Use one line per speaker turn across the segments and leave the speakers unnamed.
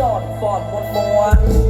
ยอดฟอดหมดมวล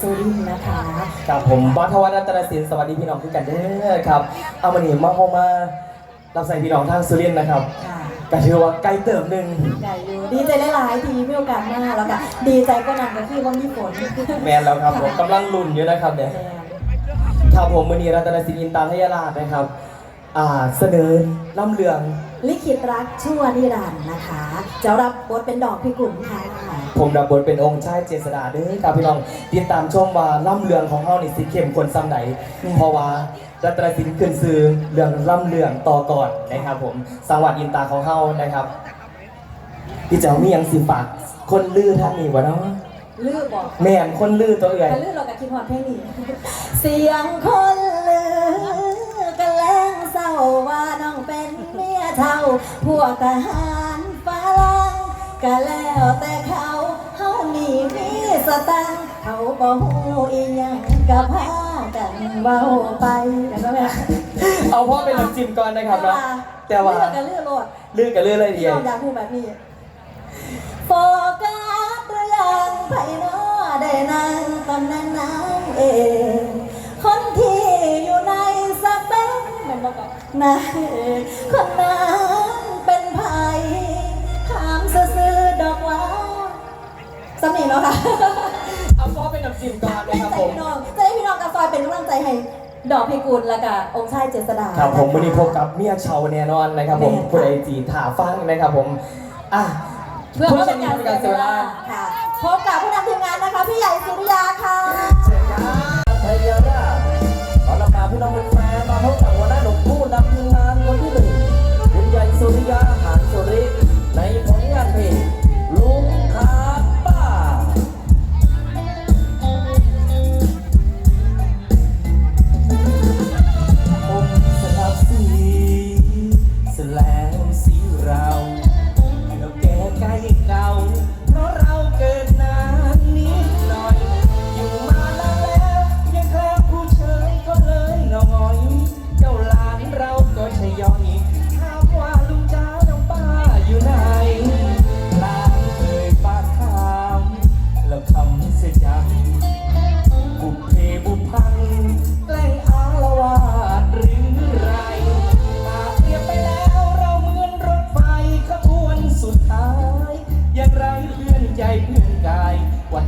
สุริน
ท
ร์นะ
คะค
รับผมบอสทวัฒน์รัตนศิลป์สวัสดีพี่น้องทุกกันเด้อครับเอามาหนีมาโฮมารับใส่พี่น้องทางสุรินทร์นะครับ
ค่ะ
ก็ถือว่าใกล้เติมหนึ่ง
ใหญ่อยู่ดีใจหลายๆทีมีโอกาสมากแล้วก็ดีใจก็นำกับที่ว่ามีฝน
แมนแล้วครับผมกำลังลุ้นอยู่นะครับเนี่ยครับผมมือนีรัตนศิลป์อินตาทยราชนะครับ อ่าเสนอล่ำเรือง
ลิขิตรักชั่วนิรันดร์นะคะ จะรับบทเป็นดอกพิกุลค่ะ
ผมรับบทเป็นองค์ชายเจษดาเด้อครับพี่น้องติดตามชมว่าล่ำเรืองของเฮานี่สิเข้มข้นซ้ำไหนเพราะว่ารัตนศิลป์ขึ้นซื้อเรื่องล่ำเรืองต่อก่อนนะครับ ผมสังวัดอินตาของเฮานะครับพี่เจ้ามีหยังสิฝากคนลือท่านนี้วะเนาะ
ลือบอก
แม่นคนลือตัวเอื่อย
แต่ลือเรากับคิดฮอดเพลงนี้เสียงคนลือกันแล้ง เศร้าว่าน้องเป็นเมียเท่า พวกทหารฝรั่งก็แล้วแต่เขาเฮานี่มีสตังค์เขาบ่ฮู้อีหยังก็พากันเว้าไปเห็นไหม
เอาพ่อเป็นน้ำจิ้มก่อนนะครับเนาะแต่ว่า
เลือกกันเลือกโลด
ลือกับลือเลยเดี
พี่
ย
น้
ว
องอยากพูดแบบนี้โฟกัสหรือยังไผโนอได้นั่งตำแหน่งนางเองคนที่ บอกว่านางเอกคนนั้นเป็นไผถามซื่อๆดอกว่าสำนีเนาะค่ะ
เอาพ่อเป็นน้ำจิ้มก่อน
ใจ
นะครับผม
พี่น้องใจพี่น้องกับซอยเป็นกำลังใจให้ดอกพิกุลแล้วก็องค์ชายเจษดา
ครับผมะะวันนี้พบกับเมียเชาแน่นอนนะครับผม
แน่ค่ะ
ผู้ใดจีถาฟังนะครับผมอะ
เพื่อว่าเป็นการ
ผู้
เสี
ช
ย
ม
เวลาค่ะพบกับผู้นำทีมงานนะคะ พี่ใหญ่สุริยาค่ะ
เชิญครับ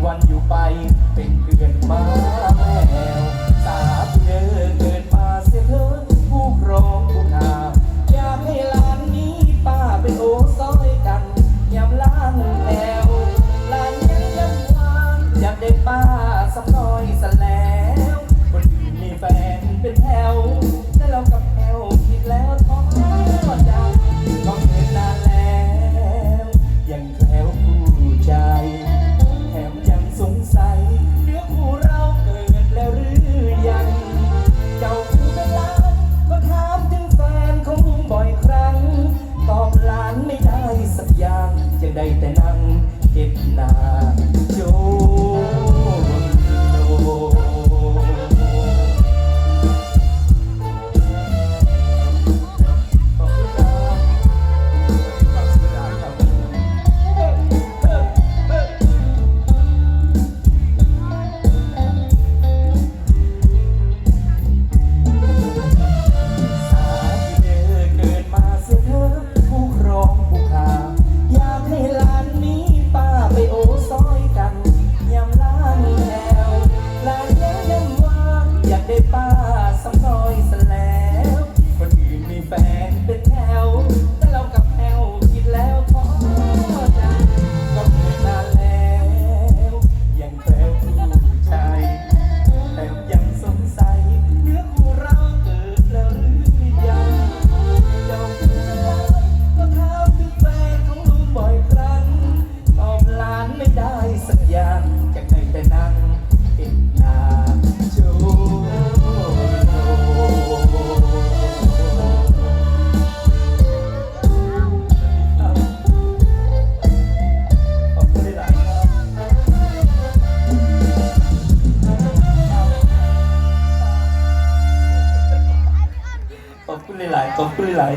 วันอยู่ไปเป็นเพื่อนมา ก็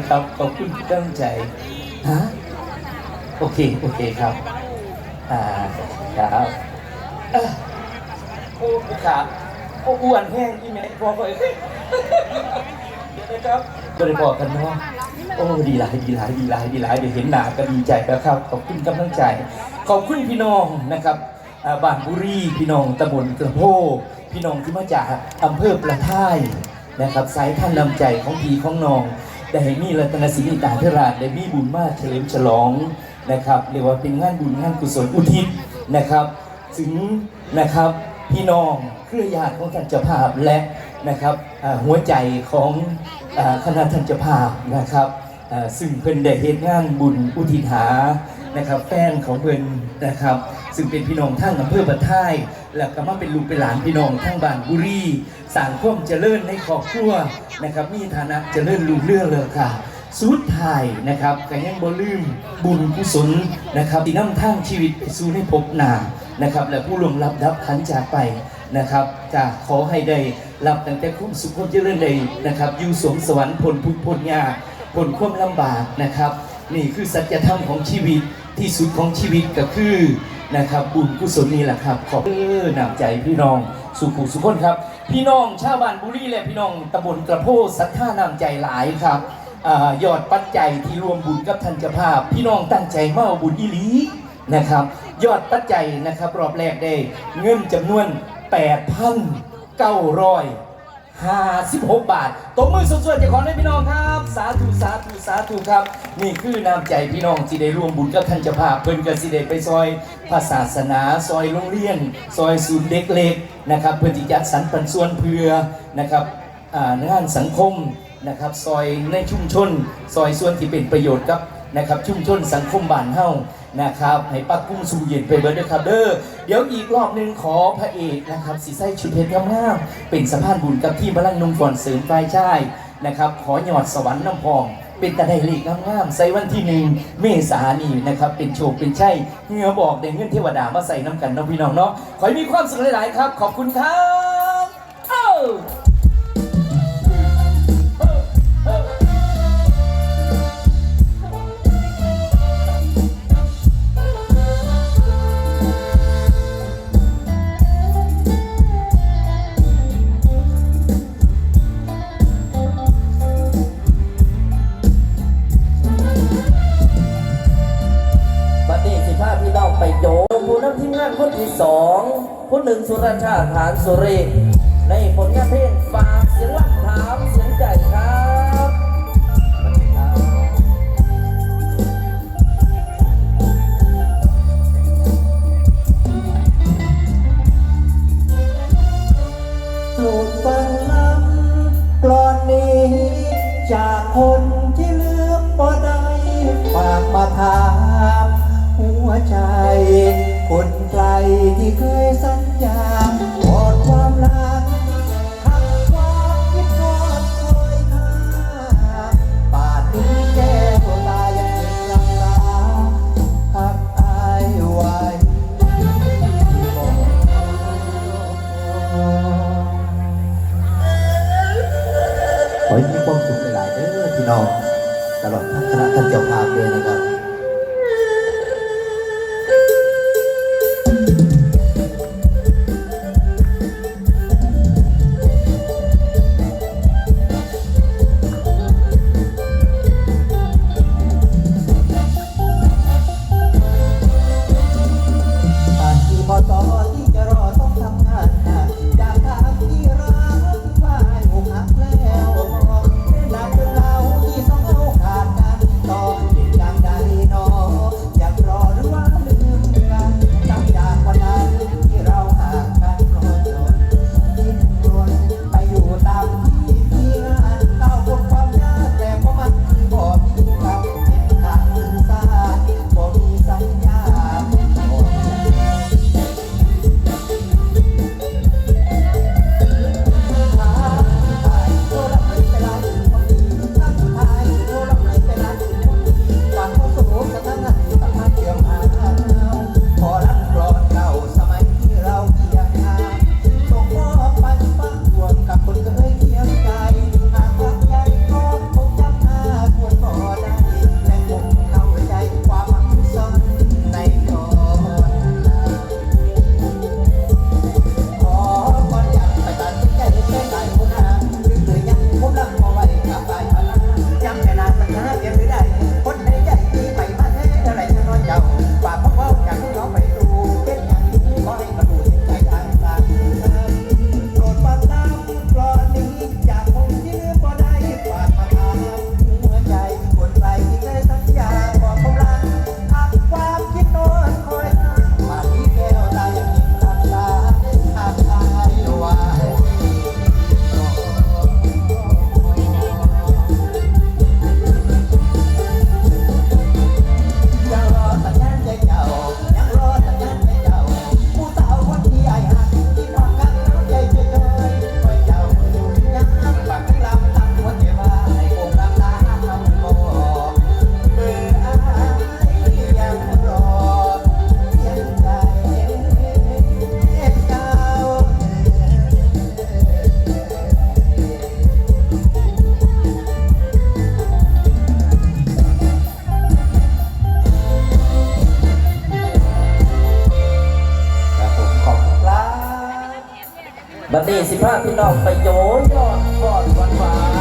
คุณหลายๆขอบคุณหลายๆครับ ขอบคุณที่ตั้งใจฮะโอเค โอเคครับ อ่า ครับเอ้อโอ้ขาโอ้อ้วนแห้งอีแม่พอไปเดี๋ยวนะครับบริบอกกันเนาะโอ้ดีหลายดีหลายดีหลายดีหลายเดี๋ยวเห็นหน้าก็ดีใจแล้วครับ ขอบคุณกำลังใจ ขอบคุณพี่น้องนะครับอ่าบ้านบุรีพี่น้องตำบลกระโพพี่น้องที่มาจากอำเภอประท่ายนะครับ สายท่านนำใจของพี่ของน้อง ได้ให้มีรัตนศิลป์ตาเทราชได้มีบุญมากเฉลิมฉลองนะครับเรียกว่าเป็นงานบุญงานกุศลอุทิศนะครับถึงนะครับพี่น้องเครือญาติของท่านเจ้าภาพและนะครับหัวใจของคณะท่านเจ้าภาพนะครับซึ่งเพิ่นได้เฮ็ดงานบุญอุทิศหานะครับแฟนของเพิ่นนะครับ ซึ่งเป็นพี่น้องทั้งอำเภอบัดท้าย แล้วก็มาเป็นลูกเป็นหลานพี่น้องทั้งบ้านบุรีสร้างความเจริญในครอบครัวนะครับมีฐานะเจริญรุ่งเรืองเลยค่ะสุดท้ายนะครับก็ยังบ่ลืมบุญกุศลนะครับที่นำทางชีวิตไปสู่ในภพหน้านะครับ และผู้ลวงรับดับขันจากไปนะครับจะขอให้ได้รับตั้งแต่คุ้มสุขความเจริญใดนะครับ อยู่สวงสวรรค์ผลพุทธผลยาผลความลำบากนะครับ นี่คือสัจธรรมของชีวิตที่สุดของชีวิตก็คือ นะครับบุญกุศลนี่แหละครับ ขอบเออนำใจพี่น้องสุขุสุขคนครับ พี่น้องชาวบ้านบุรีและพี่น้องตำบลกระโพศรัทธานำใจหลายครับอยอดปัจจัยที่รวมบุญกับท่านจภาพ พี่น้องตั้งใจมาเอาบุญอีหลีนะครับ ยอดปัจจัยนะครับรอบแรกได้เงินจำนวน 56 บาทตบมือสุดๆจะขอให้พี่น้องครับ สาธุสาธุสาธุครับ นี่คือน้ำใจพี่น้องที่ได้ร่วมบุญกับท่านเจ้าภาพเพิ่นก็สิได้ไปซอยภาษาสนาซอยโรงเรียน ซอยศูนย์เด็กเล็กนะครับเพื่อที่จัดสรรปันส่วนเพื่อนะครับอ่างานสังคมนะครับซอยในชุมชน ซอยส่วนที่เป็นประโยชน์กับนะครับชุมชนสังคมบ้านเฮา นะครับให้ปักกุ้งสูเย็นไปเบิร์ดด้วยครับเด้อเดี๋ยวอีกรอบหนึ่งขอพระเอกนะครับสีไส้ชุดเพชรงามๆเป็นสะพานบุญกับที่พลังนุ่งก่อนเสริมไฟชายนะครับ ขอหยอดสวรรค์น้ำพอง เป็นตะไดเลขงามๆใส่วันที่หนึ่งเมษานนี้นะครับ เป็นโชคเป็นชัยเหงือบอกได้เงินเทวดามาใส่น้ำกันน้องพี่น้องเนาะขอให้มีความสุขหลายๆครับ ขอบคุณครับเอ้า รชาติฐานสุรี ในผลงานเพลงฝากเสียงลักถามเสียงใจครับสวัสดีครับ
ถูกฟังลำกลอนนี้ จากคนที่เลือกบ่ได้ฝากมาถาม หัวใจ คนไกลที่เคยสัญ ญากอดความรักหักความคิดทอดคอยท่าป่านนี้แก้วตายังเห็นลำตาหักอายไว้ขอให้มีความสุขหลายๆเด้อพี่น้องตลอดทั้งคณะท่านเจ้าภาพด้วยนะครับ
บัดนี้สิบห้าพี่น้องไป
โยยอด
บอ
ดวันวาน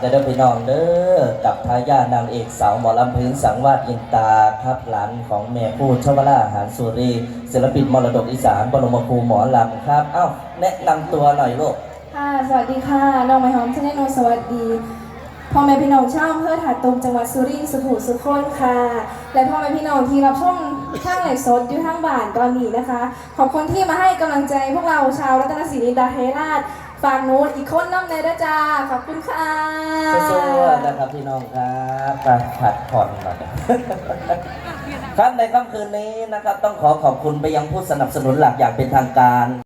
เด้อพี่น้องเด้อกับทายาทนางเอกสาวหมอลำพื้นสังวาสอิน
ตาครับหลานของแม่พูดชวราหารสุรีศิลปินมรดกอีสานบรมครูหมอลำครับ เอ้าแนะนำตัวหน่อยลูก
ค่ะสวัสดีค่ะน้องไม้หอมชนนสวัสดีพ่อแม่พี่น้องชาวอำเภอถาดตมจังหวัดสุรินทร์สุขุสุขนค่ะ และพ่อแม่พี่น้องที่รับช่วงข้างไหนสดอยู่ข้างบ้านตอนนี้นะคะ ขอบคุณที่มาให้กำลังใจพวกเราชาวรัตนศรีดาเฮราช ฝากหนูอีกคนน้ำในด้วยจ้าขอบคุณค่ะ
สู้ๆนะครับพี่น้องครับไปผัดผ่อนหน่อยครับในค่ำคืนนี้นะครับ ต้องขอขอบคุณไปยังผู้สนับสนุนหลักอย่างเป็นทางการ